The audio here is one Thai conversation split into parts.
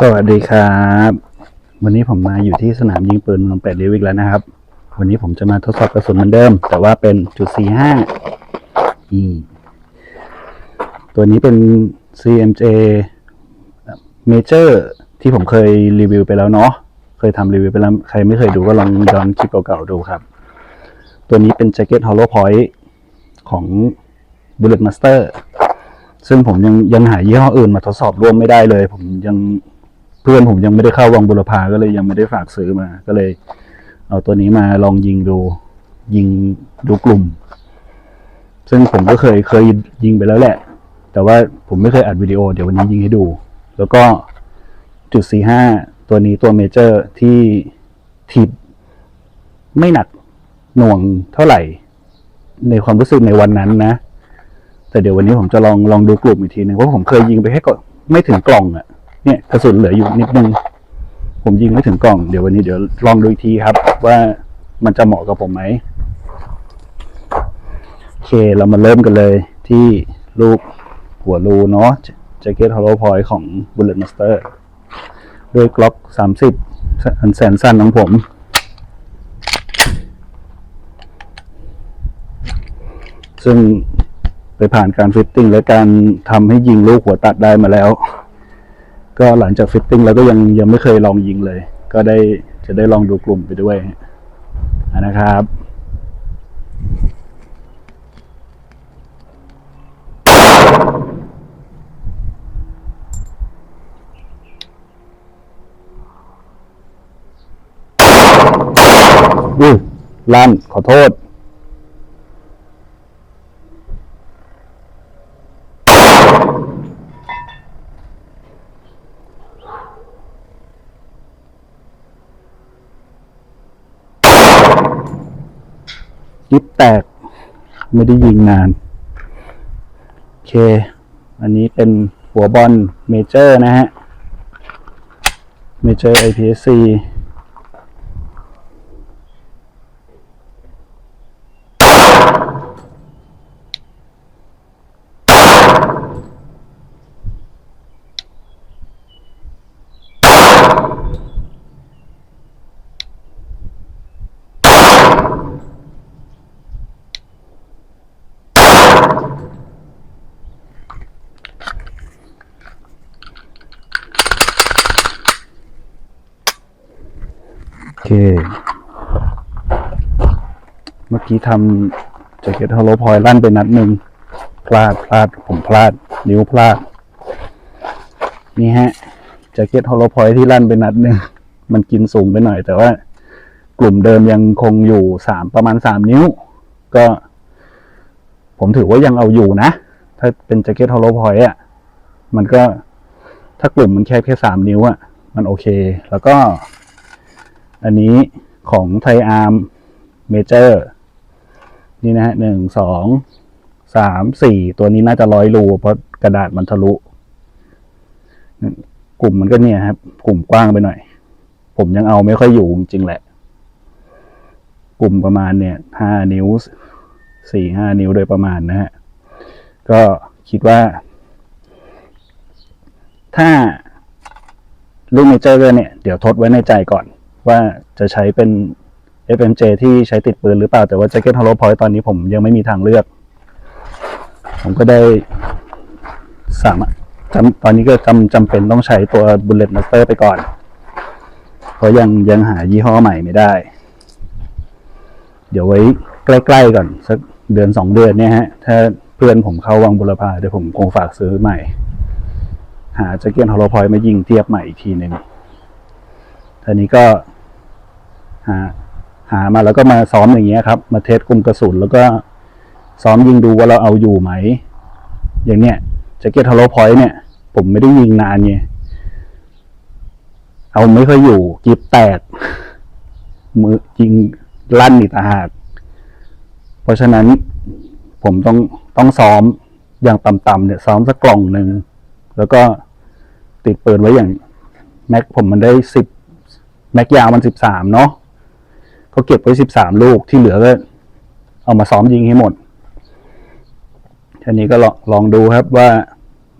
สวัสดีครับ วันนี้ผมมาอยู่ที่สนามยิงปืนเมืองแปดริ้วอีกแล้วนะครับ วันนี้ผมจะมาทดสอบกระสุนเหมือนเดิม แต่ว่าเป็นจุดสี่ห้าตัวนี้เป็น CMJ Major ที่ผมเคยรีวิวไปแล้วเนาะเคยทำรีวิวไปแล้ว ใครไม่เคยดูก็ลองย้อนคลิปเก่าๆดูครับ ตัวนี้เป็น Jacket Hollow Point ของ Bullet Master ซึ่งผมยังยังหายี่ห้ออื่นมาทดสอบร่วมไม่ได้เลย ผมยัง เพื่อนผมยังไม่ได้เข้าวังบุรพาก็เลยยังไม่ได้ฝากซื้อมา ก็เลย เอาตัวนี้มาลองยิงดู ยิงดูกลุ่ม ซึ่งผมก็เคยเคยยิงไปแล้วแหละ แต่ว่าผมไม่เคยอัดวิดีโอ เดี๋ยววันนี้ยิงให้ดู แล้วก็จุดสี่ห้าตัวนี้ตัวเมเจอร์ที่ทิปไม่หนักหน่วงเท่าไหร่ ในความรู้สึกในวันนั้นนะ แต่เดี๋ยววันนี้ผมจะลองลองดูกลุ่มอีกทีหนึ่งเพราะผมเคยยิงไปแค่ก่อนไม่ถึงกล่องอะ เนี่ยกระสุนเหลืออยู่นิดนึง ผมยิงไม่ถึงกล่องเดี๋ยววันนี้เดี๋ยวลองดูอีกทีครับ ว่ามันจะเหมาะกับผมไหมโอเคเรามาเริ่มกันเลยที่ลูกหัวรูเนาะ Jacket Hollow Point ของ Bullet Master ด้วยกล็อก30อันแสนสั้นของผม ซึ่งไปผ่านการฟิตติ้งและการทำให้ยิงลูกหัวตัดได้มาแล้ว ก็หลังจากฟิตติ้งแล้วก็ยังยังไม่เคยลองยิงเลย ก็ได้จะได้ลองดูกลุ่มไปด้วยนะครับอุ้ยลั่นขอโทษ ยิบแตก ไม่ได้ยิงนาน โอเค อันนี้เป็นหัวบอลเมเจอร์นะฮะ เมเจอร์ IPSC เค เมื่อกี้ทำแจ็คเก็ตฮอลโลพอยลั่นไปนัดหนึ่งพลาดพลาดผมพลาด นิ้วพลาด นี่ฮะแจ็คเก็ตฮอลโลพอยที่ลั่นไปนัดหนึ่งมันกินสูงไปหน่อย แต่ว่ากลุ่มเดิมยังคงอยู่สามประมาณสามนิ้ว ก็ ผมถือว่ายังเอาอยู่นะ ถ้าเป็นแจ็คเก็ตฮอลโลพอยอะ มันก็ถ้ากลุ่มมันแค่แค่สามนิ้วอะ มันโอเค แล้วก็ อันนี้ของไทอาร์มเมเจอร์นี่นะฮะหนึ่งสองสามสี่ตัวนี้น่าจะร้อยรูเพราะกระดาษมันทะลุ กลุ่มมันก็เนี่ยครับ กลุ่มกว้างไปหน่อย ผมยังเอาไม่ค่อยอยู่จริงแหละ กลุ่มประมาณเนี่ยห้านิ้วสี่ห้านิ้วโดยประมาณนะฮะ ก็คิดว่า ถ้าลูกเมเจอร์เนี่ย เดี๋ยวทดไว้ในใจก่อน ว่าจะใช้เป็น FMJ ที่ใช้ติดปืนหรือเปล่า แต่ว่า Jacket Hollow Point ตอนนี้ผมยังไม่มีทางเลือก ผมก็ได้สามจำตอนนี้ก็จำจำเป็นต้องใช้ตัว Bullet Master ไปก่อน เพราะยังยังหายี่ห้อใหม่ไม่ได้ เดี๋ยวไว้ใกล้ ๆ ก่อน สักเดือนสองเดือนเนี่ยฮะ ถ้าเพื่อนผมเข้าวังบุรพาเดี๋ยวผมคงฝากซื้อใหม่ หา Jacket Hollow Point มายิงเทียบใหม่อีกทีหนึ่งทีนี้ก็ หาหามาแล้วก็มาซ้อมอย่างเงี้ยครับ มาเทสกลุ่มกระสุนแล้วก็ซ้อมยิงดูว่าเราเอาอยู่ไหม อย่างเนี้ยแจ็คเก็ตฮอลโลพอยต์เนี่ย ผมไม่ได้ยิงนานไงเอาไม่ค่อยอยู่กิบแตก มือยิงลั่นอีกตาหาก เพราะฉะนั้นผมต้องต้องซ้อมอย่างต่ำๆเนี่ย ซ้อมสักกล่องหนึ่ง แล้วก็ติดเปืนไว้อย่าง แม็กผมมันได้สิบแม็กยาวมันสิบสามเนาะ ก็เก็บไว้สิบสามลูกที่เหลือก็เอามาซ้อมยิงให้หมดทีนี้ก็ลองลองดูครับว่า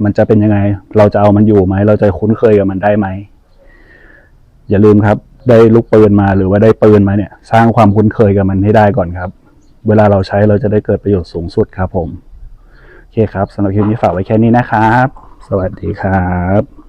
มันจะเป็นยังไง เราจะเอามันอยู่ไหม เราจะคุ้นเคยกับมันได้ไหม อย่าลืมครับ ได้ลูกปืนมาหรือว่าได้ปืนมาเนี่ย สร้างความคุ้นเคยกับมันให้ได้ก่อนครับ เวลาเราใช้เราจะได้เกิดประโยชน์สูงสุดครับผม โอเคครับสำหรับคลิปนี้ฝากไว้แค่นี้นะครับ สวัสดีครับ